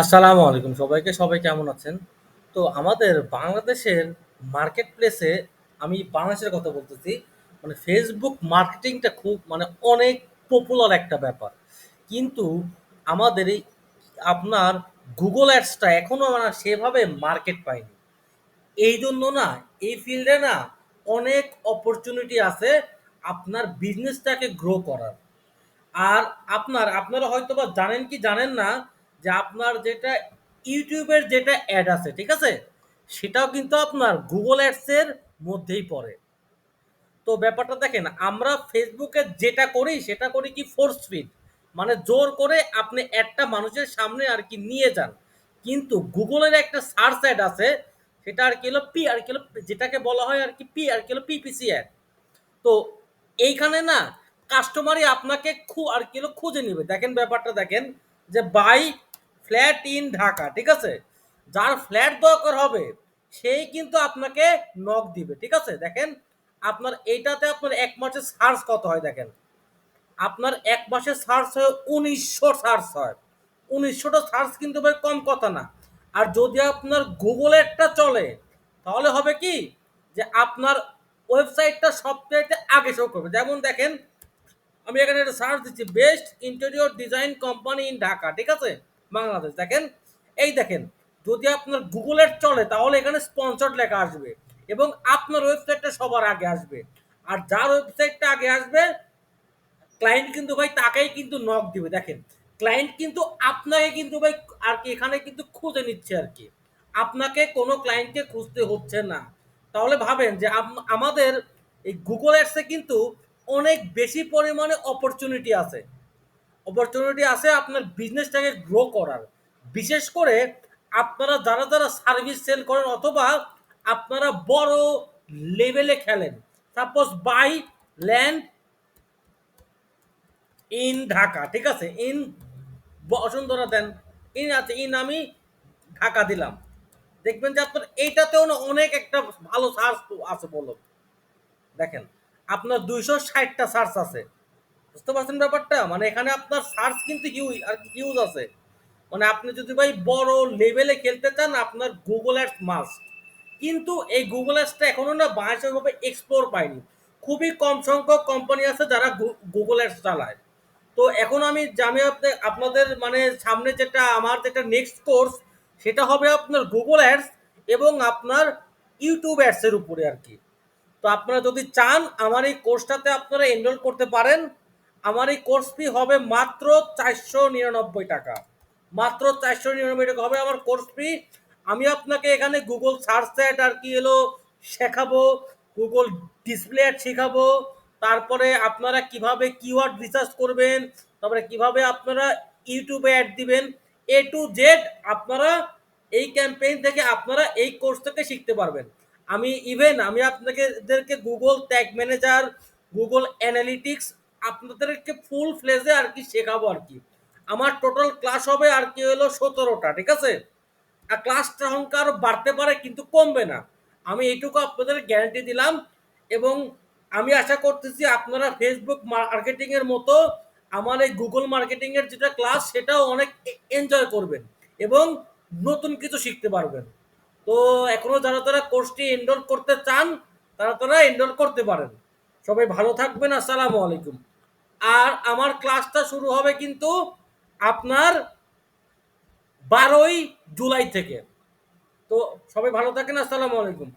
আসসালামু আলাইকুম সবাইকে। সবাই কেমন আছেন? তো আমাদের বাংলাদেশের মার্কেট প্লেসে আমি বাংলাদেশের কথা বলতেছি। মানে ফেসবুক মার্কেটিংটা খুব মানে অনেক পপুলার একটা ব্যাপার। কিন্তু আমাদের এই আপনার গুগল Ads এখনও এখনও মানে সেভাবে মার্কেট পায়নি। এইজন্য না, এই ফিল্ডে না অনেক অপরচুনিটি আছে আপনার বিজনেসটাকে গ্রো করার। আর আপনার, আপনারা হয়তো বা জানেন কি জানেন না যে আপনার যেটা ইউটিউবের যেটা অ্যাড আছে, ঠিক আছে? সেটাও কিন্তু আপনার গুগল এর মধ্যেই পড়ে। তো ব্যাপারটা দেখেন আমরা ফেসবুকে যেটা করি সেটা করি কি ফোর্স ফিড। মানে জোর করে আপনি অ্যাডটা মানুষের সামনে আর কি নিয়ে যান। কিন্তু গুগলের একটা সার্চ অ্যাড আছে সেটা আর কি হলো পি আর কি হলো যেটাকে বলা হয় আর কি পি আর কি হলো পিপিসি অ্যাড। তো এইখানে না কাস্টমারই আপনাকে খু আরকি হলো খুঁজে নিবে। দেখেন ব্যাপারটা দেখেন যে বাই ফ্ল্যাট ইন ঢাকা, ঠিক আছে? যার ফ্ল্যাট দরকার হবে সেই কিন্তু আপনাকে নক দিবে, ঠিক আছে? দেখেন আপনার এইটাতে আপনার এক মাসের সার্চ কত হয় দেখেন। আপনার এক মাসের সার্চ হয় ১৯০০ সার্চ হয়। উনিশশোটা সার্চ কিন্তু ভাই কম কথা না। আর যদি আপনার অ্যাডটা চলে তাহলে হবে কি যে আপনার ওয়েবসাইটটা সবচাইতে আগে শো করবে। যেমন দেখেন আমি এখানে একটা সার্চ দিচ্ছি best interior design company in Dhaka, ঠিক আছে? বাংলাদেশ। দেখেন, এই দেখেন, যদি আপনার অ্যাড চলে, তাহলে এখানে স্পন্সরড লেখা আসবে এবং আপনার ওয়েবসাইটটা সবার আগে আসবে। আর যার ওয়েবসাইটটা আগে আসবে ক্লায়েন্ট কিন্তু ভাই তাকেই কিন্তু নক দিবে দেখেন। ক্লায়েন্ট কিন্তু আপনাকে কিন্তু ভাই আর কি এখানে কিন্তু খুঁজে নিচ্ছে আর কি আপনাকে কোনো ক্লায়েন্টকে খুঁজতে হচ্ছে না। তাহলে ভাবেন যে আম, আমাদের এই গুগল এ কিন্তু অনেক বেশি পরিমাণে অপরচুনিটি আছে। অপরচুনিটি আছে আপনার বিজনেসটাকে গ্রো করার। বিশেষ করে আপনারা যারা, যারা সার্ভিস সেল করেন অথবা আপনারা বড় লেভেলে খেলেন। Suppose by land in Dhaka, ঠিক আছে? In Bashundhara then. ইন আছে ইন আমি ঢাকা দিলাম। দেখবেন যে আপনার এইটাতেও না অনেক একটা ভালো সার্চ আছে বলুন। দেখেন আপনার ২৬০ টা সার্চ আছে। বুঝতে পারছেন ব্যাপারটা? মানে এখানে আপনার সার্চ কিন্তু হিউজ আর হিউজ আছে। মানে আপনি যদি ভাই বড় লেভেলে খেলতে চান, আপনার গুগল Ads মাস্ট। কিন্তু এই গুগল Ads টা এখনও না বাংলাদেশে ওইভাবে এক্সপ্লোর পায়নি। খুবই কম সংখ্যক কোম্পানি আছে যারা গু, Google Ads চালায়। তো এখন আমি আমি আপনি, আপনাদের মানে সামনে যেটা, আমার যেটা নেক্সট কোর্স সেটা হবে আপনার গুগল Ads এবং আপনার ইউটিউব Ads উপরে আর কি তো আপনারা যদি চান, আমার এই কোর্সটাতে আপনারা এনরোল করতে পারেন। আমার এই কোর্স ফি হবে মাত্র ৳৪৯৯ মাত্র ৳৪৯৯ হবে আমার কোর্স ফি। আমি আপনাকে এখানে গুগল সার্চ অ্যাড আর কি এলো শেখাবো, গুগল ডিসপ্লে অ্যাড শেখাবো তারপরে আপনারা কীভাবে কিওয়ার্ড রিসার্চ করবেন, তারপরে কীভাবে আপনারা ইউটিউবে অ্যাড দিবেন। এ টু জেড আপনারা এই ক্যাম্পেইন থেকে আপনারা এই কোর্স থেকে শিখতে পারবেন। আমি ইভেন আমি আপনাদেরকে Google tag manager, Google analytics আপনাদেরকে ফুল ফ্লেজে আর কি শেখাবো আর কি আমার টোটাল ক্লাস হবে আর কি হলো সতেরোটা ঠিক আছে? আর ক্লাসটা সংখ্যা আরও বাড়তে পারে কিন্তু কমবে না। আমি এইটুকু আপনাদের গ্যারান্টি দিলাম এবং আমি আশা করতেছি আপনারা ফেসবুক মার্কেটিং এর মতো আমার এই গুগল মার্কেটিং এর যেটা ক্লাস সেটাও অনেক এনজয় করবেন এবং নতুন কিছু শিখতে পারবেন। তো এখনও যারা, তারা কোর্সটি এনরোল করতে চান তারা, তারা এনরোল করতে পারেন। সবাই ভালো থাকবেন। আসসালামু আলাইকুম। আর আমার ক্লাসটা শুরু হবে কিন্তু আপনার ১২ই জুলাই থেকে। তো সবাই ভালো থাকেন। আসসালামু আলাইকুম।